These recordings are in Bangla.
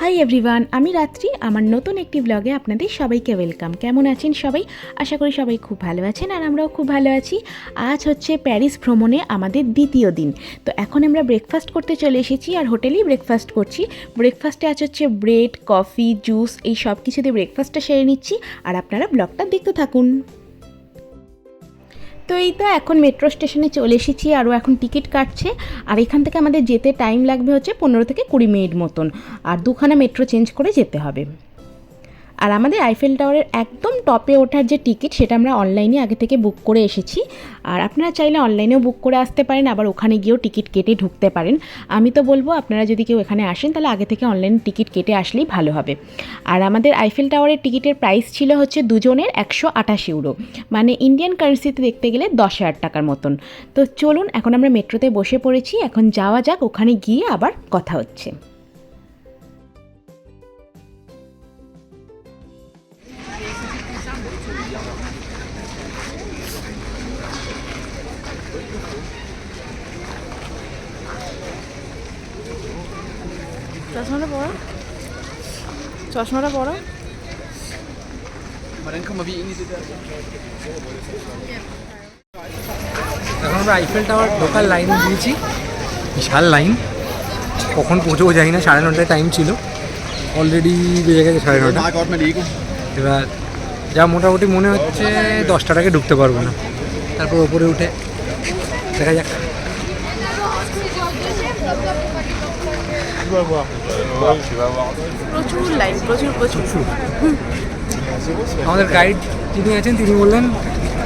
হাই এভরিওয়ান আমি রাত্রি, আমার নতুন একটি ব্লগে আপনাদের সবাইকে ওয়েলকাম কেমন আছেন সবাই? আশা করি সবাই খুব ভালো আছেন আর আমরাও খুব ভালো আছি। আজ হচ্ছে প্যারিস ভ্রমণে আমাদের দ্বিতীয় দিন। তো এখন আমরা ব্রেকফাস্ট করতে চলে এসেছি আর হোটেলেই ব্রেকফাস্ট করছি। ব্রেকফাস্টে আজ হচ্ছে ব্রেড কফি জুস এই সব কিছু দিয়ে ব্রেকফাস্টটা সেরে নিচ্ছি। আর আপনারা ব্লগটা দেখতে থাকুন। তো এই তো এখন মেট্রো স্টেশনে চলে এসেছি, আরও এখন টিকিট কাটছে। আর এখান থেকে আমাদের যেতে টাইম লাগবে হচ্ছে পনেরো থেকে কুড়ি মিনিট মতন। আর দুখানা মেট্রো চেঞ্জ করে যেতে হবে। আর আমাদের আইফেল টাওয়ারের একদম টপে ওঠার যে টিকিট সেটা আমরা অনলাইনে আগে থেকে বুক করে এসেছি। আর আপনারা চাইলে অনলাইনেও বুক করে আসতে পারেন, আবার ওখানে গিয়েও টিকিট কেটে ঢুকতে পারেন। আমি তো বলব, আপনারা যদি কেউ এখানে আসেন, তাহলে আগে থেকে অনলাইন টিকিট কেটে আসলেই ভালো হবে। আর আমাদের আইফেল টাওয়ারের টিকিটের প্রাইস ছিল হচ্ছে দুজনের একশো আঠাশ ইউরো মানে ইন্ডিয়ান কারেন্সিতে দেখতে গেলে দশ হাজার টাকার মতন। তো চলুন, এখন আমরা মেট্রোতে বসে পড়েছি। এখন যাওয়া যাক, ওখানে গিয়ে আবার কথা হচ্ছে। চশমাটা পড়ো। চশমাটা পড়ো. এখন আমরা আইফেল টাওয়ার ঢোকার লাইনে দিয়েছি বিশাল লাইন কখন পৌঁছবো জানি না, সাড়ে নটায় টাইম ছিল। অলরেডি বেজে গেছে সাড়ে নটা. এবার যা মোটামুটি মনে হচ্ছে দশটার আগে ঢুকতে পারব না। তারপর ওপরে উঠে দেখা যাক। প্রচুর লাইন প্রচুর প্রচুর। আমাদের গাইড যিনি আছেন তিনি বললেন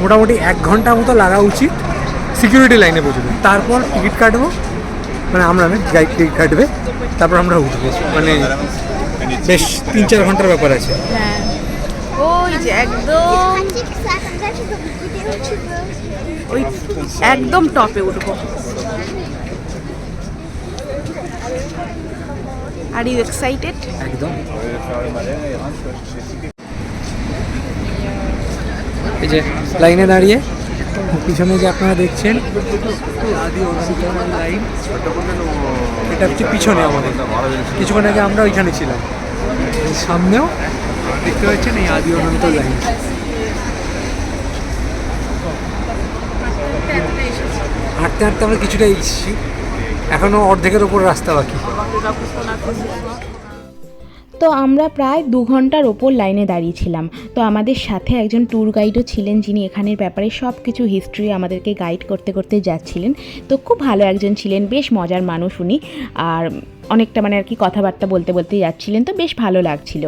মোটামুটি এক ঘণ্টা মতো লাগা উচিত সিকিউরিটি লাইনে পৌঁছতে তারপর টিকিট কাটবো মানে আমরা গাইড টিকিট কাটবে তারপর আমরা উঠবো। মানে বেশ তিন চার ঘণ্টার ব্যাপার আছে। হ্যাঁ। ওই যে একদম. ওই একদম টপে উঠবো। আর ইউ এক্সাইটেড একদম। এই যে লাইনে দাঁড়িয়ে, পিছনে যে আপনারা দেখছেন, এটা হচ্ছে পিছনে আমাদের। কিছুক্ষণ আগে আমরা ওইখানে ছিলাম। সামনেও দেখতে পাচ্ছেন এই আদি অনামিকা লাইন। হাঁটতে হাঁটতে আমরা কিছুটা এসেছি এখনও অর্ধেকের ওপর রাস্তা বাকি। তো আমরা প্রায় দু ঘণ্টার ওপর লাইনে দাঁড়িয়েছিলাম। তো আমাদের সাথে একজন ট্যুর গাইডও ছিলেন যিনি এখানের ব্যাপারে সব কিছু হিস্ট্রি আমাদেরকে গাইড করতে করতে যাচ্ছিলেন। তো খুব ভালো একজন ছিলেন, বেশ মজার মানুষ উনি। আর অনেকটা মানে আর কি কথাবার্তা বলতে বলতে যাচ্ছিলেন, তো বেশ ভালো লাগছিল।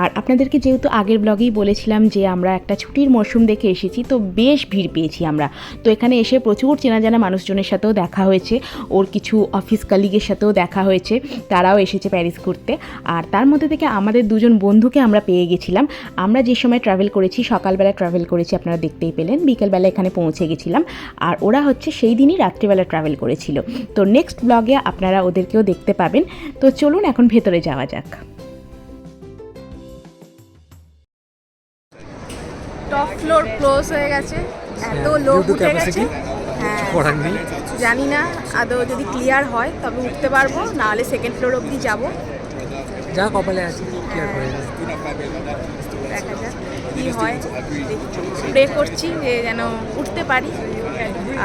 আর আপনাদেরকে যেহেতু আগের ব্লগেই বলেছিলাম যে আমরা একটা ছুটির মরশুম দেখে এসেছি, তো বেশ ভিড় পেয়েছি আমরা। তো এখানে এসে প্রচুর চেনা জানা মানুষজনের সাথেও দেখা হয়েছে, ওর কিছু অফিস কালিগের সাথেও দেখা হয়েছে, তারাও এসেছে প্যারিস ঘুরতে। আর তার মধ্যে থেকে আমাদের দুজন বন্ধুকে আমরা পেয়ে গেছিলাম। আমরা যে সময় ট্রাভেল করেছি, সকালবেলা ট্রাভেল করেছি, আপনারা দেখতেই পেলেন, বিকেলবেলা এখানে পৌঁছে গেছিলাম। আর ওরা হচ্ছে সেই দিনই রাত্রিবেলা ট্রাভেল করেছিল। তো নেক্সট ব্লগে আপনারা ওদেরকেও দেখতে পাবেন। তো চলুন এখন ভেতরে যাওয়া যাক। টপ ফ্লোর ক্লোজ হয়ে গেছে। এত লোক উঠে গেছে। হ্যাঁ জানি না আদৌ যদি ক্লিয়ার হয় তবে উঠতে পারব নাহলে সেকেন্ড ফ্লোর অবধি যাব। যা কপালে আছে কি আর করা যাবে। দেখা যাক কী হয়। প্রে করছি যে যেন উঠতে পারি।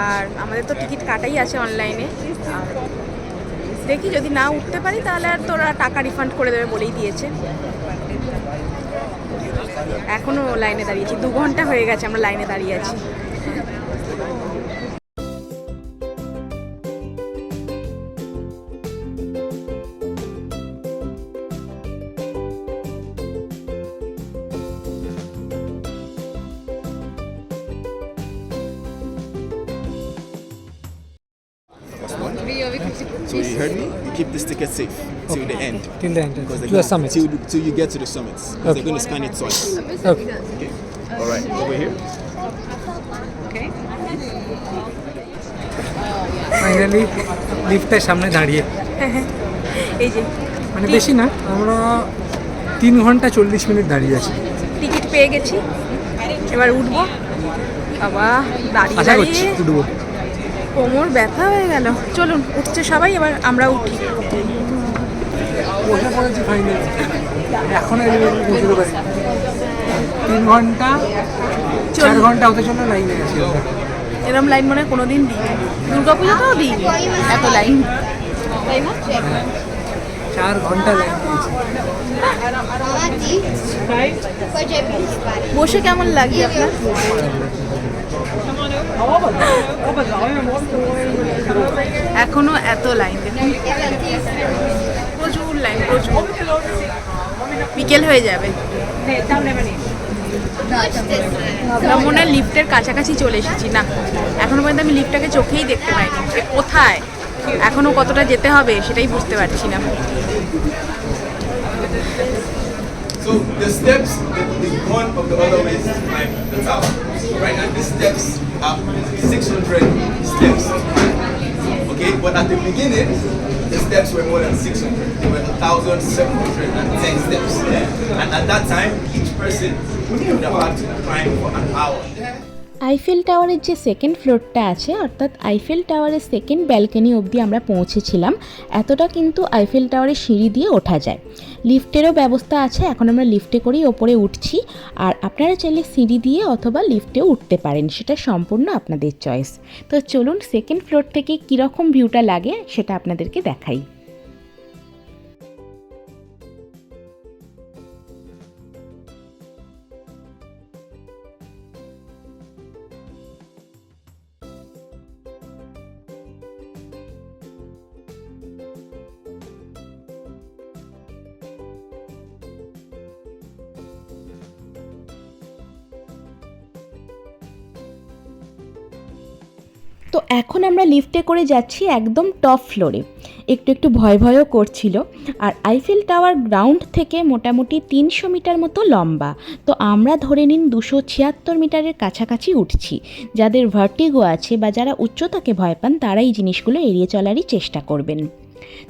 আর আমাদের তো টিকিট কাটাই আছে অনলাইনে দেখি, যদি না উঠতে পারি তাহলে আর তোরা টাকা রিফান্ড করে দেবে বলেই দিয়েছে। এখনও লাইনে দাঁড়িয়েছি। দু ঘণ্টা হয়ে গেছে আমরা লাইনে দাঁড়িয়ে আছি। So you heard me? You keep this ticket safe till the end. Till the end, Because to the summit. Till, till you get to the summits. 'Cause Okay. They're going to scan it twice. Okay. Okay. All right. Over here. Okay. Finally লিফটের সামনে দাঁড়িয়ে এই যে মানে বেশি না আমরা তিন ঘণ্টা চল্লিশ মিনিট দাঁড়িয়ে আছি টিকিট পেয়ে গেছি এবার উঠবো বাবা দাঁড়িয়ে আশা করছি দাঁড়িয়ে উঠবো কোমর ব্যথা হয়ে গেল। চলুন উঠছে সবাই এবার আমরা উঠি। বসে পড়েছি ফাইনাল এখনও তিন ঘণ্টা চার ঘণ্টা হতে চলে লাইনে গেছি এরম লাইন মনে হয় কোনোদিন দিই দুর্গা পুজোতেও দিই এত লাইন তাই না চার ঘণ্টা লাইন বসে কেমন লাগে আপনার? এখনও এত লাইন প্রচুর লাইন প্রচুর। বিকেল হয়ে যাবে। মনে হয় লিফটের কাছাকাছি চলে এসেছি না। এখনও পর্যন্ত আমি লিফটটাকে চোখেই দেখতে পাইনি। কোথায়? এখনও কতটা যেতে হবে সেটাই বুঝতে পারছি না। So the steps, the, the one of the other ways to climb the tower. Right now, the steps are 600 steps. Okay, but at the beginning, the steps were more than 600. They were 1,710 steps. And at that time, each person would have had to climb for an hour. Eiffel টাওয়ারের যে সেকেন্ড ফ্লোরটা আছে, অর্থাৎ আইফেল টাওয়ারের সেকেন্ড ব্যালকনি অবধি আমরা পৌঁছেছিলাম, এতটা কিন্তু আইফেল টাওয়ারের সিঁড়ি দিয়ে ওঠা যায়। লিফটেরও ব্যবস্থা আছে, এখন আমরা লিফটে করেই ওপরে উঠছি। আর আপনারা চাইলে সিঁড়ি দিয়ে অথবা লিফটেও উঠতে পারেন, সেটা সম্পূর্ণ আপনাদের চয়েস তো চলুন সেকেন্ড ফ্লোর থেকে কীরকম ভিউটা লাগে, সেটা আপনাদেরকে দেখাই। তো এখন আমরা লিফটে করে যাচ্ছি একদম টপ ফ্লোরে একটু একটু ভয় ভয়ও করছিল। আর আইফেল টাওয়ার গ্রাউন্ড থেকে মোটামুটি তিনশো মিটার মতো লম্বা। তো আমরা ধরে নিন দুশো ছিয়াত্তর মিটারের কাছাকাছি উঠছি। যাদের ভার্টিগো আছে বা যারা উচ্চতাকে ভয় পান তারাই জিনিসগুলো এড়িয়ে চলারই চেষ্টা করবেন।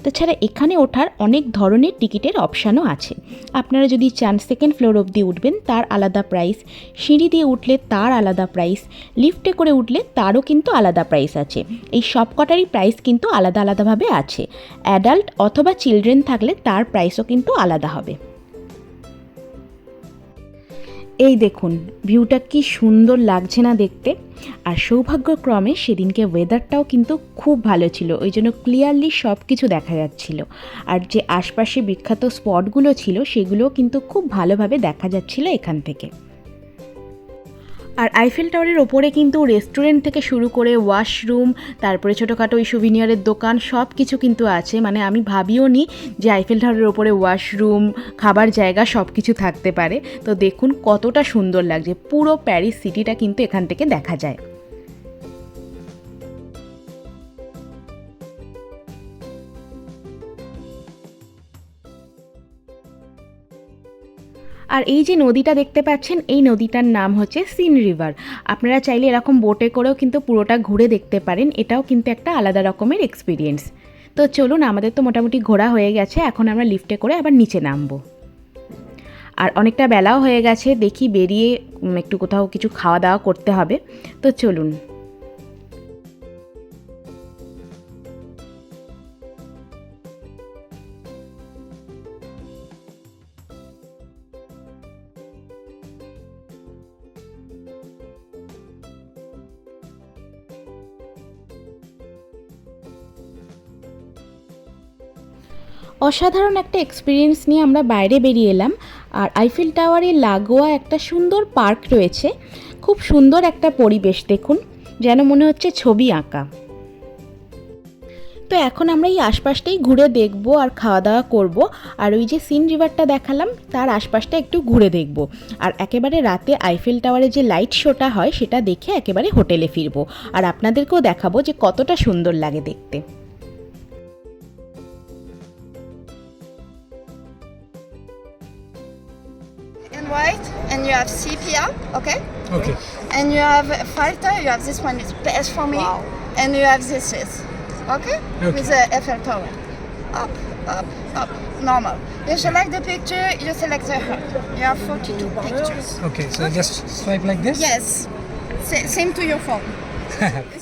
তাছাড়া এখানে ওঠার অনেক ধরনের টিকিটের অপশানও আছে। আপনারা যদি চান সেকেন্ড ফ্লোর অবধি উঠবেন, তার আলাদা প্রাইস সিঁড়ি দিয়ে উঠলে তার আলাদা প্রাইস লিফটে করে উঠলে তারও কিন্তু আলাদা প্রাইস আছে। এই সব কটারই প্রাইস কিন্তু আলাদা আলাদাভাবে আছে। অ্যাডাল্ট অথবা চিলড্রেন থাকলে তার প্রাইসও কিন্তু আলাদা হবে। এই দেখুন ভিউটা কি সুন্দর লাগছে না দেখতে। আর সৌভাগ্যক্রমে সেদিনকে ওয়েদারটাও কিন্তু খুব ভালো ছিল, ওই জন্য ক্লিয়ারলি সব কিছু দেখা যাচ্ছিল। আর যে আশপাশে বিখ্যাত স্পটগুলো ছিল, সেগুলোও কিন্তু খুব ভালোভাবে দেখা যাচ্ছিল এখান থেকে। আর আইফেল টাওয়ারের ওপরে কিন্তু রেস্টুরেন্ট থেকে শুরু করে ওয়াশরুম তারপরে ছোটোখাটো ওই সুভিনিয়ারের দোকান সব কিছু কিন্তু আছে। মানে আমি ভাবিও নি যে আইফেল টাওয়ারের ওপরে ওয়াশরুম খাবার জায়গা সব কিছু থাকতে পারে। তো দেখুন কতটা সুন্দর লাগছে। পুরো প্যারিস সিটিটা কিন্তু এখান থেকে দেখা যায়। আর এই যে নদীটা দেখতে পাচ্ছেন, এই নদীটার নাম হচ্ছে সিন রিভার। আপনারা চাইলে এরকম বোটে করেও কিন্তু পুরোটা ঘুরে দেখতে পারেন, এটাও কিন্তু একটা আলাদা রকমের এক্সপিরিয়েন্স তো চলুন, আমাদের তো মোটামুটি ঘোরা হয়ে গেছে, এখন আমরা লিফটে করে আবার নিচে নামবো। আর অনেকটা বেলাও হয়ে গেছে, দেখি বেরিয়ে একটু কোথাও কিছু খাওয়া দাওয়া করতে হবে। তো চলুন। অসাধারণ একটা এক্সপিরিয়েন্স নিয়ে আমরা বাইরে বেরিয়ে এলাম। আর আইফেল টাওয়ারে লাগোয়া একটা সুন্দর পার্ক রয়েছে। খুব সুন্দর একটা পরিবেশ দেখুন, যেন মনে হচ্ছে ছবি আঁকা। তো এখন আমরা এই আশপাশটাই ঘুরে দেখব আর খাওয়া দাওয়া করব। আর ওই যে সিন রিভারটা দেখালাম, তার আশপাশটা একটু ঘুরে দেখব। আর একেবারে রাতে আইফেল টাওয়ারে যে লাইট শোটা হয়, সেটা দেখে একেবারে হোটেলে ফিরবো। আর আপনাদেরকেও দেখাবো যে কতটা সুন্দর লাগে দেখতে। White and you have sepia, okay? Okay And you have Falta, you have this one is best for me. Wow. And you have this is, okay? Okay. With the Eiffel Tower. Up, up, up, normal. You select the picture, you select the heart. You have 42 pictures. Okay so just swipe like this Yes, Sa- same to your phone.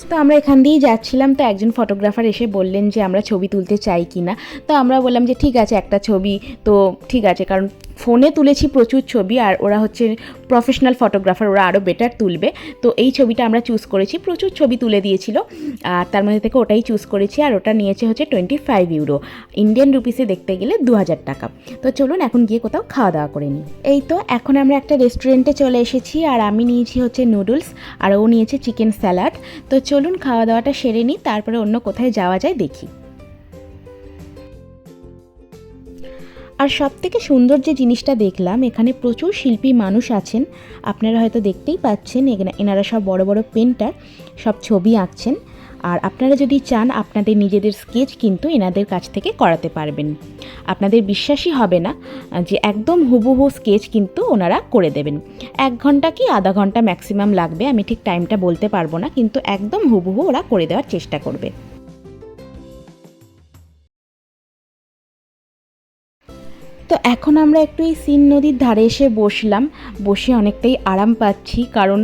তো আমরা এখান দিয়েই যাচ্ছিলাম তো একজন ফটোগ্রাফার এসে বললেন যে আমরা ছবি তুলতে চাই কি না তো আমরা বললাম যে ঠিক আছে একটা ছবি তো ঠিক আছে কারণ ফোনে তুলেছি প্রচুর ছবি আর ওরা হচ্ছে প্রফেশনাল ফটোগ্রাফার ওরা আরও বেটার তুলবে। তো এই ছবিটা আমরা চুজ করেছি, প্রচুর ছবি তুলে দিয়েছিল। আর তার মধ্যে থেকে ওটাই চুজ করেছি আর ওটা নিয়েছে হচ্ছে টোয়েন্টি ফাইভ ইউরো ইন্ডিয়ান রুপিসে দেখতে গেলে দু হাজার টাকা। তো চলুন এখন গিয়ে কোথাও খাওয়া দাওয়া করে নিই। এই তো, এখন আমরা একটা রেস্টুরেন্টে চলে এসেছি আর আমি নিয়েছি হচ্ছে নুডলস আর ও নিয়েছে চিকেন স্যালাড তো চলুন খাওয়া দাওয়াটা সেরে নিই, তারপরে অন্য কোথায় যাওয়া যায় দেখি। আর সব থেকে সুন্দর যে জিনিসটা দেখলাম, এখানে প্রচুর শিল্পী মানুষ আছেন। আপনারা হয়তো দেখতেই পাচ্ছেন এনারা সব বড় বড় পেন্টার, সব ছবি আঁকছেন। আর আপনারা যদি চান, আপনাদের নিজেদের স্কেচ কিন্তু এনাদের কাছ থেকে করাতে পারবেন। আপনাদের বিশ্বাসই হবে না যে একদম হুবহু স্কেচ কিন্তু ওনারা করে দেবেন। এক ঘণ্টা কি আধা ঘণ্টা ম্যাক্সিমাম লাগবে, আমি ঠিক টাইমটা বলতে পারব না, কিন্তু একদম হুবহু ওরা করে দেওয়ার চেষ্টা করবে। তো এখন আমরা একটু এই সিন নদীর ধারে এসে বসলাম। বসে অনেকটাই আরাম পাচ্ছি, কারণ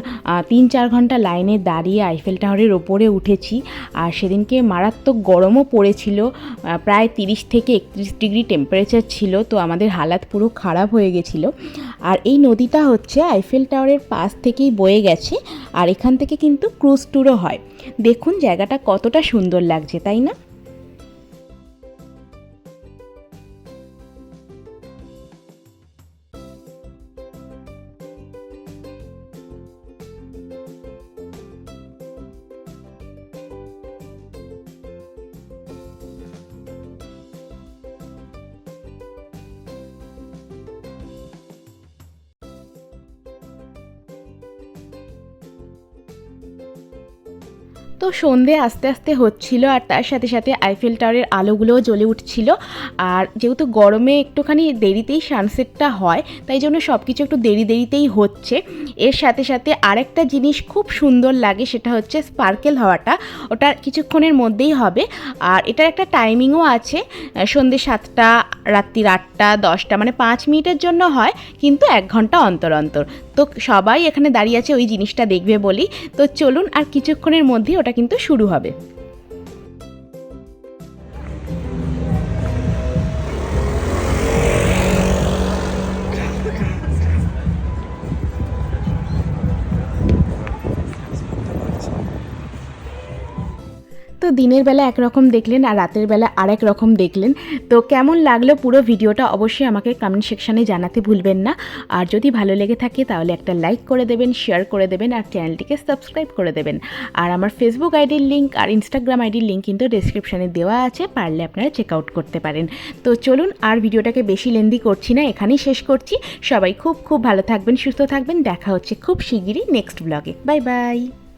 তিন চার ঘণ্টা লাইনে দাঁড়িয়ে আইফেল টাওয়ারের ওপরে উঠেছি। আর সেদিনকে মারাত্মক গরমও পড়েছিল প্রায় তিরিশ থেকে একত্রিশ ডিগ্রি টেম্পারেচার ছিল, তো আমাদের হালাত পুরো খারাপ হয়ে গেছিল। আর এই নদীটা হচ্ছে আইফেল টাওয়ারের পাশ থেকেই বয়ে গেছে, আর এখান থেকে কিন্তু ক্রুজ ট্যুরও হয়। দেখুন জায়গাটা কতটা সুন্দর লাগছে, তাই না? তো সন্ধে আস্তে আস্তে হচ্ছিল আর তার সাথে সাথে আইফেল টাওয়ারের আলোগুলোও জ্বলে উঠছিল। আর যেহেতু গরমে একটুখানি দেরিতেই সানসেটটা হয়, তাই জন্য সব কিছু একটু দেরি দেরিতেই হচ্ছে। এর সাথে সাথে আরেকটা জিনিস খুব সুন্দর লাগে, সেটা হচ্ছে স্পার্কেল হওয়াটা। ওটা কিছুক্ষণের মধ্যেই হবে। আর এটার একটা টাইমিংও আছে সন্ধে সাতটা, রাত্রির আটটা, দশটা মানে পাঁচ মিনিটের জন্য হয়, কিন্তু এক ঘণ্টা অন্তর অন্তর। তো সবাই এখানে দাঁড়িয়ে আছে, ওই জিনিসটা দেখবে বলি তো চলুন আর কিছুক্ষণের মধ্যেই ওটা কিন্তু শুরু হবে। দিনের বেলা একরকম দেখলেন আর রাতের বেলা আরেক রকম দেখলেন। তো কেমন লাগল পুরো ভিডিওটা অবশ্যই আমাকে কমেন্ট সেকশানে জানাতে ভুলবেন না। আর যদি ভালো লেগে থাকে তাহলে একটা লাইক করে দেবেন শেয়ার করে দেবেন আর চ্যানেলটিকে সাবস্ক্রাইব করে দেবেন। আর আমার ফেসবুক আইডির লিঙ্ক আর ইনস্টাগ্রাম আইডির লিঙ্ক কিন্তু ডেসক্রিপশানে দেওয়া আছে, পারলে আপনারা চেক আউট করতে পারেন। তো চলুন আর ভিডিওটাকে বেশি লেন্দি করছি না, এখানেই শেষ করছি। সবাই খুব খুব ভালো থাকবেন, সুস্থ থাকবেন, দেখা হচ্ছে খুব শিগগিরই নেক্সট ব্লগে বাই বাই